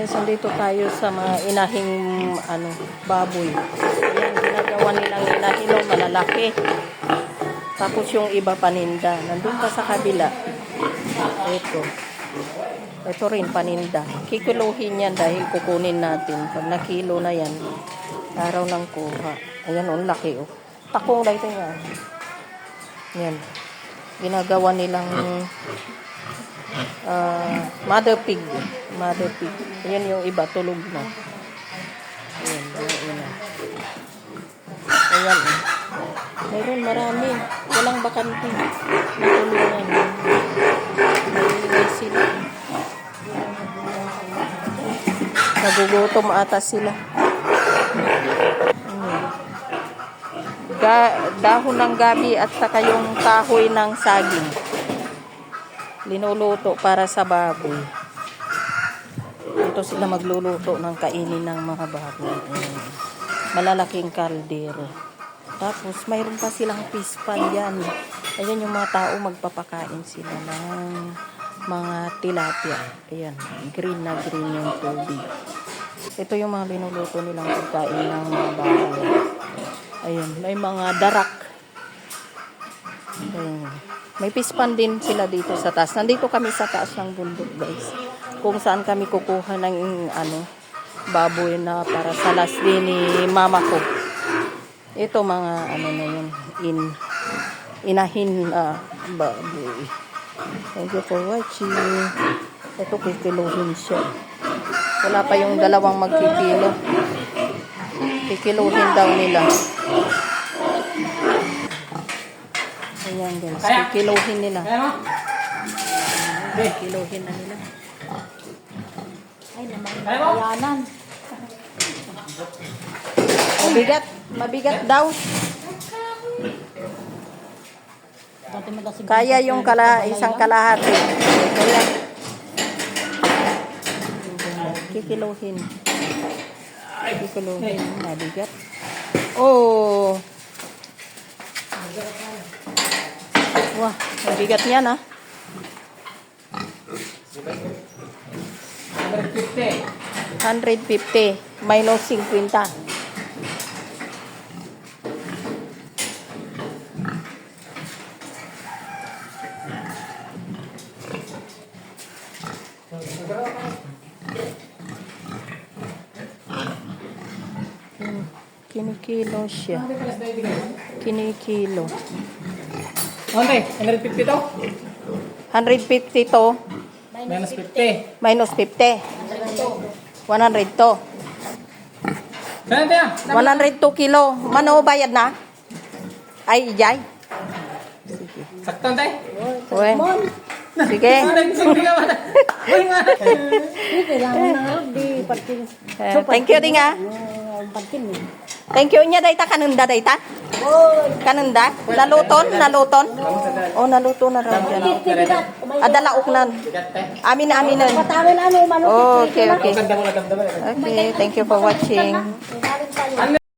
Guys, andito tayo sa mga inahing ano, baboy. Ayan, ginagawa nilang inahino, malalaki. Tapos yung iba paninda. Nandun pa sa kabila. Ito. Ito rin paninda. Kikiluhin yan dahil kukunin natin. Pag nakilo na yan, araw ng kuha. Ayan, ang laki oh. Takong dahil nga. Yan. Ginagawa nilang ah, mother pig. Pig. Ayan yung iba, tulog na. Ayan, yung ina. Ayan. oh. Meron marami. Walang bakante. Natulungan. May sila. Nagugutom ata sila. Ga dahon ng gabi at saka yung kahoy ng saging. Linuluto para sa baboy. Ito sila magluluto ng kainin ng mga baboy. Ayan. Malalaking kaldero. Tapos mayroon pa silang fish yan. Ayan yung mga tao magpapakain sila ng mga tilapia. Ayan, green na green yung tubig. Ito yung mga linuluto nilang pagkain ng mga baboy. Ayun, may mga darak. Ayun. May pispan din sila dito sa taas. Nandito kami sa taas ng bundok, guys. Kung saan kami kukuha ng ano, baboy na para sa last day ni mama ko. Ito mga ano na yun, in inahin ah, baboy. Thank you for watching. Ito kikiluhin siya. Wala pa yung dalawang magkikilo. Kikiluhin daw nila. Ayan guys, kikiluhin nila. Kikiluhin na nila. Ay, naman. Kayanan. Mabigat, mabigat daw. Kaya yung kala, isang kalahati. Kaya, kikiluhin. Kikiluhin, mabigat. Oh! Wah, mabigat niyan ah. 150. 150 minus 50. Hmm, Kinikilo siya. Kinikilo. Onte, 150 to? 150 to, Minus 50. minus 50. 100 to. Saan tayo? 102 kilo. Mano bayad na? Ay, ijay. Saktan tayo? Sige. Sige ka ba? Uy, nga. Hindi, kailangan na di parking. Eh, thank you Thank you niya dayta kanunda dayta. Kanunda. Naluton, naluton. Oh, naluto na raw yan. Adala uknan. Amin amin. Okay, okay. Okay, thank you for watching.